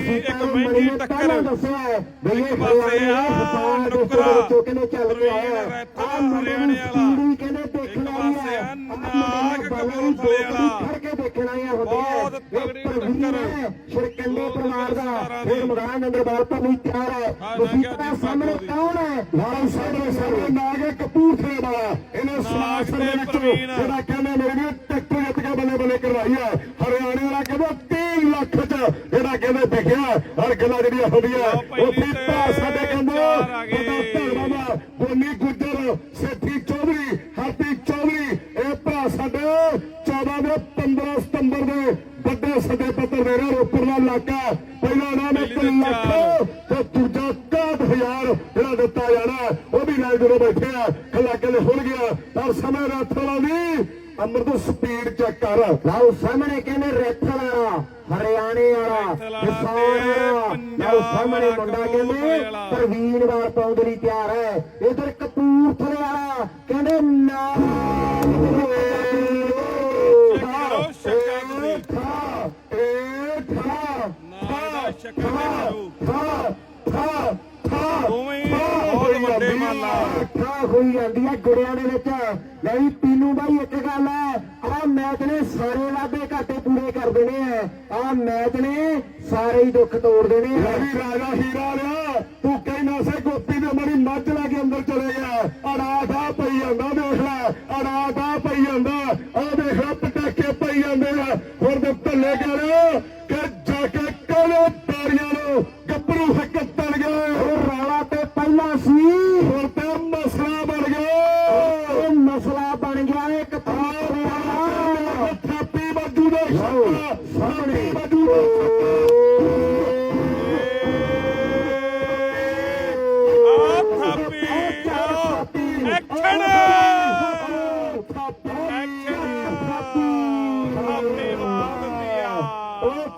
ਦੀ ਇੱਕ ਮਹਿੰਗੀ ਟੱਕਰ ਇੱਕ ਪਾਸੇ ਆ ਦੇ ਨੁਕਰਾ ਵਿੱਚੋਂ ਕਿਹਨੇ ਚੱਲ ਕੇ ਆਇਆ ਰੈਥਲ ਆ ਮੁੰਡੇ ਨੂੰ ਹਰਿਆਣੇ ਵਾਲਾ। ਇੱਕ ਪਾਸੇ ਆ ਨਾਗ ਕਪੂਰਥਲੇ ਵਾਲਾ। ਬਹੁਤ ਤਗੜੀ ਟੱਕਰ। ਸ਼ਿਰਕੰਡੇ ਪਰਿਵਾਰ ਦਾ ਫਿਰ ਦੀ। ਮਗਾਨ ਅੰਦਰਬਾਲ ਤੋਂ ਵੀ ਤਿਆਰ ਹੈ ਤੁਸੀਂ ਸਾਹਮਣੇ ਦੀ। ਕੌਣ ਹੈ ਲਾਲ ਸਾਹਮਣੇ ਸਾਹਮਣੇ ਨਾਗ ਕਪੂਰਥਲੇ ਵਾਲਾ ਇਹਨੇ ਸਮਾਜ ਦੇ ਵਿੱਚ। ਜਿਹੜਾ ਕਹਿੰਦੇ ਮੇਰੇ ਵੀ ਟੱਕਰ ਜਿੱਤ ਕੇ ਬੱਲੇ ਬੱਲੇ ਕਰਵਾਈ ਹੈ ਹਰਿਆਣੇ ਵਾਲਾ ਕਹਿੰਦਾ 3 ਲੱਖ ਚ ਜਿਹੜਾ ਕਹਿੰਦੇ ਵਿਕਿਆ ਹਰ ਗੱਲਾਂ ਜਿਹੜੀਆਂ ਹੁੰਦੀਆਂ ਲਓ ਪਹਿਲੀ ਉੱਥੇ ਤੇ ਭਰਾ ਸਾਡੇ ਕਹਿੰਦੇ ਚਾਰ ਆ ਗਏ। ਪਤਾ ਧਰਮਾ ਬੋਨੀ ਗੁੱਜਰ ਸੇਠੀ ਚੌਧਰੀ ਹਾਤੀ ਚੌਧਰੀ ਇਹ ਭਰਾ ਸਾਡੇ 14 ਦੇ 15 ਸਤੰਬਰ ਦੇ ਵੱਡੇ ਸੱਦੇ ਪੱਤਰ ਦੇ ਰਹੇ ਰੋਪੜ ਦਾ ਇਲਾਕਾ ਪਹਿਲਾ ਨਾਮ ਇੱਕ ਪਹਿਲੀ ਤੇ ਲੱਖ ਚਾਰ। ਤੇ ਦੂਜਾ 61000 ਜਿਹੜਾ ਦਿੱਤਾ ਜਾਣਾ ਉਹ ਵੀ ਨਾਲ ਜਦੋਂ ਬੈਠੇ ਆ ਖੱਲਾ ਕੇ ਹੁਣ ਗਿਆ ਪਰ ਸਮੇਂ ਵਾਲਾ ਵੀ ਅੰਮ੍ਰਿਤ ਸਪੀਡ ਚੈੱਕ ਕਰ ਲਾਓ ਸਾਹਮਣੇ ਕਹਿੰਦੇ ਰੇਥਲ ਵਾਲਾ ਹਰਿਆਣੇ ਵਾਲਾ ਕਿਸਾਨ ਵਾਲਾ ਲਾਓ ਸਾਹਮਣੇ ਮੁੰਡਾ ਕਹਿੰਦੇ। ਪ੍ਰਵੀਨ ਵਾਰ ਪਾਉਣ ਦੇ ਲਈ ਤਿਆਰ ਹੈ ਇਧਰ ਕਪੂਰਥਲੇ ਵਾਲਾ ਕਹਿੰਦੇ ਨਾ ਕਰੋ ਸ਼ੱਕਾ ਤੁਸੀਂ। ਠਾ ਏ ਠਾ ਨਾਲ ਦਾ ਮਾਰੂ। ਠਾ ਠਾ ਠਾ ਦੋਵੇਂ ਵੱਡੇ ਹੋਈ ਜਾਂਦੀ ਹੈ ਗੁੜਿਆਂ ਦੇ ਵਿੱਚ। ਲੈ ਪੀਨੂ ਬਾਈ, ਇੱਕ ਗੱਲ ਹੈ, ਆਹ ਮੈਚ ਨੇ ਸਾਰੇ ਵਾਅਦੇ ਘਾਟੇ ਪੂਰੇ ਕਰ ਦੇਣੇ ਆ। ਆਹ ਮੈਚ ਨੇ ਸਾਰੇ ਹੀ ਦੁੱਖ ਤੋੜ ਦੇਣੇ ਆ। ਵੀ ਰਾਜਾ ਹੀਰਾ ਲਿਆ। ਤੂੰ ਕਹਿਣਾ ਸੇ ਗੋਪੀ ਦੇ ਮਰੀ ਮੱਝ ਲਾ ਕੇ ਅੰਦਰ ਚਲੇ ਗਿਆ। ਅੜਾਠਾ ਪਈ ਜਾਂਦਾ, ਦੇਖ ਲੈ ਅੜਾਠਾ ਪਈ ਜਾਂਦਾ। ਆਹ ਦੇਖ ਲੈ, ਪਟਾਕੇ ਪਈ ਜਾਂਦੇ ਆ। ਹੁਣ ਦੇ ਭੱਲੇ ਕਰ ਕਿ ਜਾ ਕੇ ਕੋਲੇ ਤਾਰੀਆਂ ਨੂੰ ਗੱਭਰੂ ਹੱਕ ਤਣ ਗਏ ਉਹ ਰੌਲਾ ਤੇ ਪਹਿਲਾਂ ਸੀ ਹੁਣ ਤੇ ਮਸਲਾ ਬਣ ਗਿਆ ਇਹ ਮਸਲਾ ਬਣ ਗਿਆ ਇੱਕ ਥਾਪੀ ਬਾਜੂ ਦੇ ਸਾਹਮਣੇ ਥਾਪੀ ਮਾਰ ਦਿੰਦੀ ਆ ਉਹ